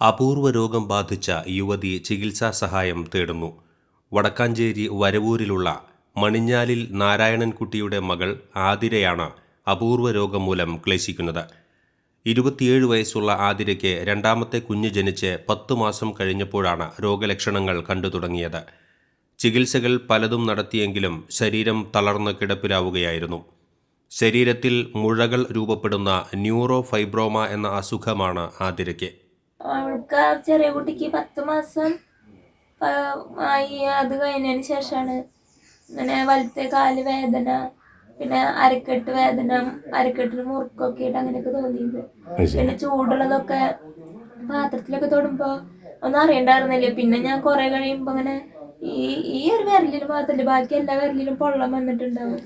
അപൂർവ രോഗം ബാധിച്ച യുവതി ചികിത്സാ സഹായം തേടുന്നു. വടക്കാഞ്ചേരി വരവൂരിലുള്ള മണിഞ്ഞാലിൽ നാരായണൻകുട്ടിയുടെ മകൾ ആതിരയാണ് അപൂർവ രോഗം മൂലം ക്ലേശിക്കുന്നത്. ഇരുപത്തിയേഴ് വയസ്സുള്ള ആതിരയ്ക്ക് രണ്ടാമത്തെ കുഞ്ഞ് ജനിച്ച് പത്തു മാസം കഴിഞ്ഞപ്പോഴാണ് രോഗലക്ഷണങ്ങൾ കണ്ടു തുടങ്ങിയത്. ചികിത്സകൾ പലതും നടത്തിയെങ്കിലും ശരീരം തളർന്ന് കിടപ്പിലാവുകയായിരുന്നു. ശരീരത്തിൽ മുഴകൾ രൂപപ്പെടുന്ന ന്യൂറോ ഫൈബ്രോമ എന്ന അസുഖമാണ് ആതിരയ്ക്ക്. അവൾക്ക് ആ ചെറിയ കുട്ടിക്ക് പത്ത് മാസം ആയി. അത് കഴിഞ്ഞതിന് ശേഷമാണ് ഇങ്ങനെ വലത്തെ കാൽ വേദന പിന്നെ അരക്കെട്ട് വേദന അരക്കെട്ടിന് മുറുക്കൊക്കെ ആയിട്ട് അങ്ങനെയൊക്കെ തോന്നിയത്. പിന്നെ ചൂടുള്ളതൊക്കെ പാത്രത്തിലൊക്കെ തൊടുമ്പോ ഒന്നും അറിയണ്ടായിരുന്നില്ല? പിന്നെ ഞാൻ കുറെ കഴിയുമ്പോ അങ്ങനെ ഈ ഈ ഒരു വിരലിന് മാത്രല്ല ബാക്കി എല്ലാ വിരലിലും പൊള്ളം വന്നിട്ടുണ്ടാവും?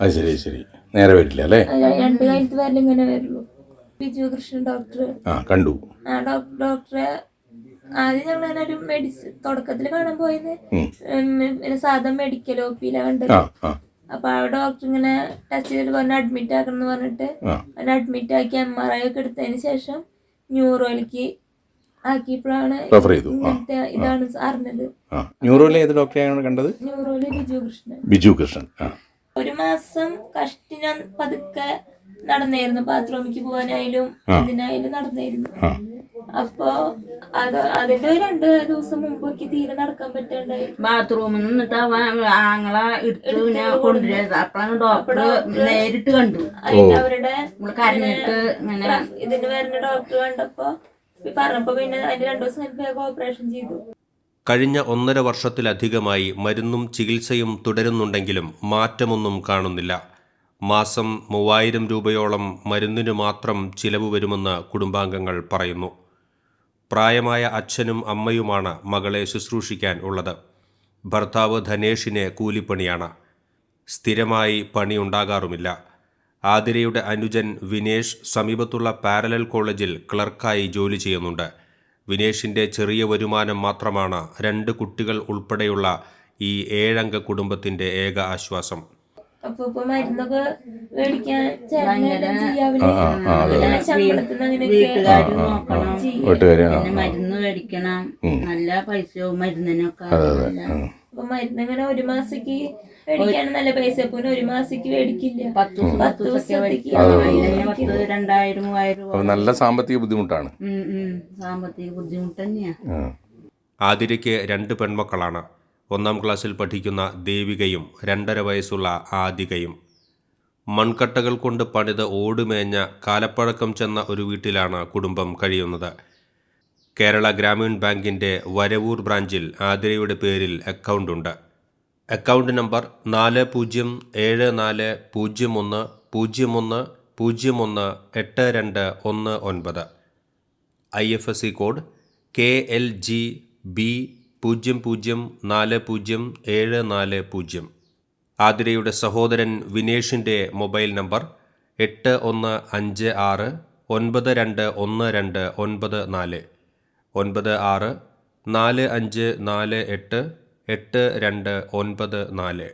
അത് ശരി ശരി. നേരെ വരില്ല അല്ലേ? രണ്ട് വിരൽ ഇങ്ങനെ വരുള്ളൂ. ബിജു കൃഷ്ണൻ ഡോക്ടർ ആ കണ്ടു. ആ ഡോക്ടറെ ആദ്യം ഞങ്ങൾ അങ്ങനെ ഒരു മെഡിസിൻ തുടക്കത്തിൽ കാണാൻ പോയത് പിന്നെ സാധാ മെഡിക്കൽ ഒ പിയിലാണ് കണ്ടത് അപ്പൊ ആ ഡോക്ടർ ഇങ്ങനെ ടെസ്റ്റ് ചെയ്തിട്ട് പറഞ്ഞു അഡ്മിറ്റ് ആക്കണം എന്ന് പറഞ്ഞിട്ട് അഡ്മിറ്റ് ആക്കി എം ആർ ഐ ഒക്കെ എടുത്തതിന് ശേഷം ന്യൂറോയിലേക്ക് ആക്കിയപ്പോഴാണ് റെഫർ ചെയ്തു. ഇതാണ് അറിഞ്ഞത് ആ. ന്യൂറോയിലെ ഏത് ഡോക്ടറെയാണ് കണ്ടത്? ന്യൂറോയിൽ ബിജു കൃഷ്ണൻ. ബിജു കൃഷ്ണൻ. ഒരു മാസം കഷ്ടി ഞാൻ പതുക്കെ നടന്നായിരുന്നു. ബാത്റൂമിക്ക് പോകാനായാലും ഇതിനായാലും നടന്നായിരുന്നു. അപ്പോ അപ്പൊ അത് അതിന്റെ രണ്ട് ദിവസം മുമ്പൊക്കെ തീരെ നടക്കാൻ പറ്റണ്ടായി. ബാത്റൂമിൽ നിന്നിട്ട് ആങ്ങളെ ഇട്ട് ഞാൻ പിന്നെ കൊണ്ടുവരുന്നത് അപ്പഴാണ് ഡോക്ടർ നേരിട്ട് കണ്ടു. അതിന്റെ അവരുടെ കരഞ്ഞിട്ട് ഇങ്ങനെ ഇതിന് വരുന്ന ഡോക്ടർ കണ്ടപ്പോ ഓപ്പറേഷൻ ചെയ്തു. കഴിഞ്ഞ ഒന്നര വർഷത്തിലധികമായി മരുന്നും ചികിത്സയും തുടരുന്നുണ്ടെങ്കിലും മാറ്റമൊന്നും കാണുന്നില്ല. മാസം മൂവായിരം രൂപയോളം മരുന്നിനു മാത്രം ചിലവ് വരുമെന്ന് കുടുംബാംഗങ്ങൾ പറയുന്നു. പ്രായമായ അച്ഛനും അമ്മയുമാണ് മകളെ ശുശ്രൂഷിക്കാൻ ഉള്ളത്. ഭർത്താവ് ധനേഷിനെ കൂലിപ്പണിയാണ്. സ്ഥിരമായി പണിയുണ്ടാകാറുമില്ല. ആതിരയുടെ അനുജൻ വിനേഷ് സമീപത്തുള്ള പാരലൽ കോളേജിൽ ക്ലർക്കായി ജോലി ചെയ്യുന്നുണ്ട്. വിനേഷിന്റെ ചെറിയ വരുമാനം മാത്രമാണ് രണ്ട് കുട്ടികൾ ഉൾപ്പെടെയുള്ള ഈ ഏഴംഗ കുടുംബത്തിന്റെ ഏക ആശ്വാസം. മരുന്നൊക്കെ മേടിക്കാൻ മരുന്ന് മേടിക്കണം. നല്ല മരുന്നിനൊക്കെ. അപ്പൊ ഒരു മാസക്ക് മേടിക്കാൻ നല്ല പൈസ പിന്നെ ഒരു മാസത്തേക്ക് മേടിക്കില്ല. പത്ത് ദിവസത്തേക്ക് രണ്ടായിരം മൂവായിരം രൂപ. നല്ല സാമ്പത്തിക ബുദ്ധിമുട്ടാണ്. സാമ്പത്തിക ബുദ്ധിമുട്ട് തന്നെയാ. ആതിരയ്ക്ക് രണ്ട് പെൺമക്കളാണ്. ഒന്നാം ക്ലാസ്സിൽ പഠിക്കുന്ന ദേവികയും രണ്ടര വയസ്സുള്ള ആദികയും. മൺകട്ടകൾ കൊണ്ട് പണിത് ഓടുമേഞ്ഞ കാലപ്പഴക്കം ചെന്ന ഒരു വീട്ടിലാണ് കുടുംബം കഴിയുന്നത്. കേരള ഗ്രാമീൺ ബാങ്കിന്റെ വരവൂർ ബ്രാഞ്ചിൽ ആതിരയുടെ പേരിൽ അക്കൗണ്ടുണ്ട്. അക്കൗണ്ട് നമ്പർ നാല് പൂജ്യം ഏഴ് നാല് പൂജ്യം ഒന്ന് പൂജ്യം ഒന്ന് പൂജ്യം ഒന്ന് എട്ട് രണ്ട് ഒന്ന് ഒൻപത്. I F S C code K L G B പൂജ്യം പൂജ്യം നാല് പൂജ്യം ഏഴ് നാല് പൂജ്യം. ആതിരയുടെ സഹോദരൻ വിനേഷിന്റെ മൊബൈൽ നമ്പർ എട്ട് ഒന്ന് അഞ്ച് ആറ് ഒൻപത് രണ്ട് ഒന്ന് രണ്ട് ഒൻപത് നാല്. ഒൻപത് ആറ് നാല് അഞ്ച് നാല് എട്ട് എട്ട് രണ്ട് ഒൻപത് നാല്.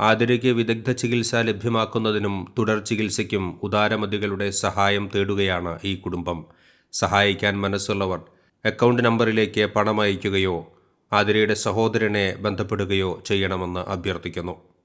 ആതിരയ്ക്ക് വിദഗ്ധ ചികിത്സ ലഭ്യമാക്കുന്നതിനും തുടർ ചികിത്സയ്ക്കും ഉദാരമതികളുടെ സഹായം തേടുകയാണ് ഈ കുടുംബം. സഹായിക്കാൻ മനസ്സുള്ളവർ അക്കൗണ്ട് നമ്പറിലേക്ക് പണം അയക്കുകയോ ആതിരയുടെ സഹോദരനെ ബന്ധപ്പെടുകയോ ചെയ്യണമെന്ന് അഭ്യർത്ഥിക്കുന്നു.